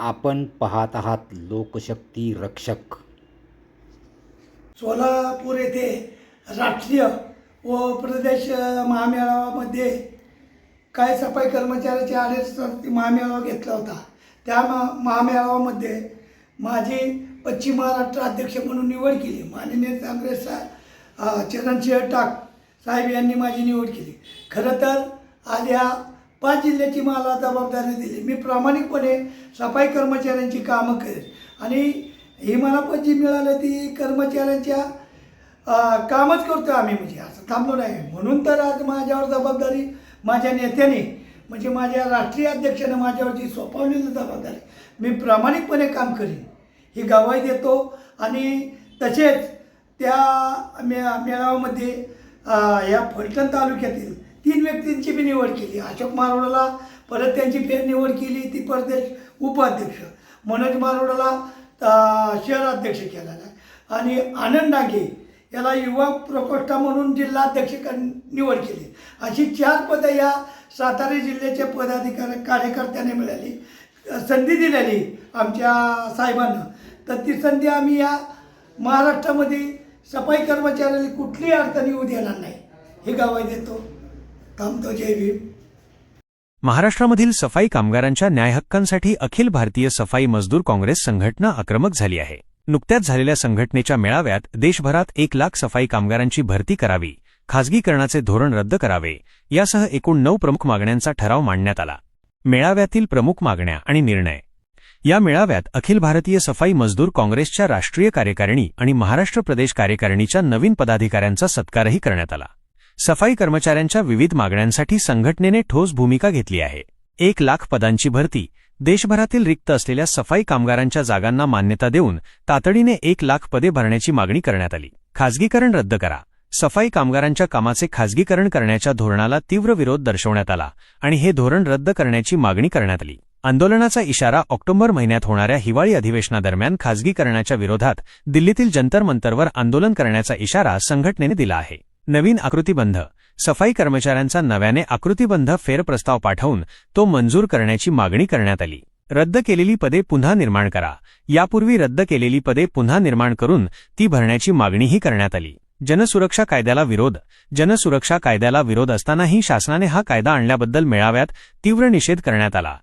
आपण पाहत आहात लोकशक्ती रक्षक. सोलापूर येथे राष्ट्रीय व प्रदेश महामेळावामध्ये महामेळाव्यामध्ये काय सफाई कर्मचाऱ्याचे आडेसरती महामेळावा घेतला होता. त्या मा महामेळाव्यामध्ये माझी पश्चिम महाराष्ट्र अध्यक्ष म्हणून निवड केली. माननीय काँग्रेस चरणसिंह टाक साहेब यांनी माझी निवड केली. खरं तर आज या पाच जिल्ह्याची मला जबाबदारी दिली. मी प्रामाणिकपणे सफाई कर्मचाऱ्यांची कामं करेन आणि ही मला पण जी मिळालं ती कर्मचाऱ्यांच्या कामच करतो आम्ही. म्हणजे असं थांबलो नाही. म्हणून तर आज माझ्यावर जबाबदारी माझ्या नेत्याने म्हणजे माझ्या राष्ट्रीय अध्यक्षाने माझ्यावरती सोपवलेली जबाबदारी. मी प्रामाणिकपणे काम करीन. ही गवाही देतो. आणि तसेच त्या मे मेळाव्यामध्ये या फलटण तालुक्यातील तीन व्यक्तींची मी निवड केली. अशोक मारोडाला परत त्यांची फेर निवड केली. ती परदेश उपाध्यक्ष. मनोज मारोडाला अ, शहर अध्यक्ष केलेला आहे आणि आनंद डांगे याला युवा प्रकोष्ठ म्हणून जिल्हाध्यक्ष कर- निवड केली. अशी चार पदं या सातारा जिल्ह्याच्या पदाधिकारी कार्यकर्त्यांनी मिळाली. संधी दिलेली आमच्या साहेबांना. तर ती संधी आम्ही या महाराष्ट्रामध्ये सफाई कर्मचाऱ्याला कुठलीही अडचण येऊ देणार नाही. हे गवाही देतो. थांबतो जय भीम. महाराष्ट्रामधील सफाई कामगारांच्या न्यायहक्कांसाठी अखिल भारतीय सफाई मजदूर काँग्रेस संघटना आक्रमक झाली आहे. नुकत्याच झालेल्या संघटनेच्या मेळाव्यात देशभरात एक लाख सफाई कामगारांची भरती करावी खासगीकरणाचे धोरण रद्द करावे यासह एकूण नऊ प्रमुख मागण्यांचा ठराव मांडण्यात आला. मेळाव्यातील प्रमुख मागण्या आणि निर्णय. या मेळाव्यात अखिल भारतीय सफाई मजदूर काँग्रेसच्या राष्ट्रीय कार्यकारिणी आणि महाराष्ट्र प्रदेश कार्यकारिणीच्या नवीन पदाधिकाऱ्यांचा सत्कारही करण्यात आला. सफाई कर्मचाऱ्यांच्या विविध मागण्यांसाठी संघटनेने ठोस भूमिका घेतली आहे. एक लाख पदांची भरती देशभरातील रिक्त असलेल्या सफाई कामगारांच्या जागांना मान्यता देऊन तातडीने एक लाख पदे भरण्याची मागणी करण्यात आली. खाजगीकरण रद्द करा. सफाई कामगारांच्या कामाचे खाजगीकरण करण्याच्या धोरणाला तीव्र विरोध दर्शवण्यात आला आणि हे धोरण रद्द करण्याची मागणी करण्यात आली. आंदोलनाचा इशारा ऑक्टोबर महिन्यात होणाऱ्या हिवाळी अधिवेशनादरम्यान खाजगीकरणाच्या विरोधात दिल्लीतील जंतर मंतरवर आंदोलन करण्याचा इशारा संघटनेने दिला आहे. नवीन आकृतीबंध. सफाई कर्मचाऱ्यांचा नव्याने आकृतीबंध फेरप्रस्ताव पाठवून तो मंजूर करण्याची मागणी करण्यात आली. रद्द केलेली पदे पुन्हा निर्माण करा. यापूर्वी रद्द केलेली पदे पुन्हा निर्माण करून ती भरण्याची मागणीही करण्यात आली. जनसुरक्षा कायद्याला विरोध. जनसुरक्षा कायद्याला विरोध असतानाही शासनाने हा कायदा आणल्याबद्दल मेळाव्यात तीव्र निषेध करण्यात आला.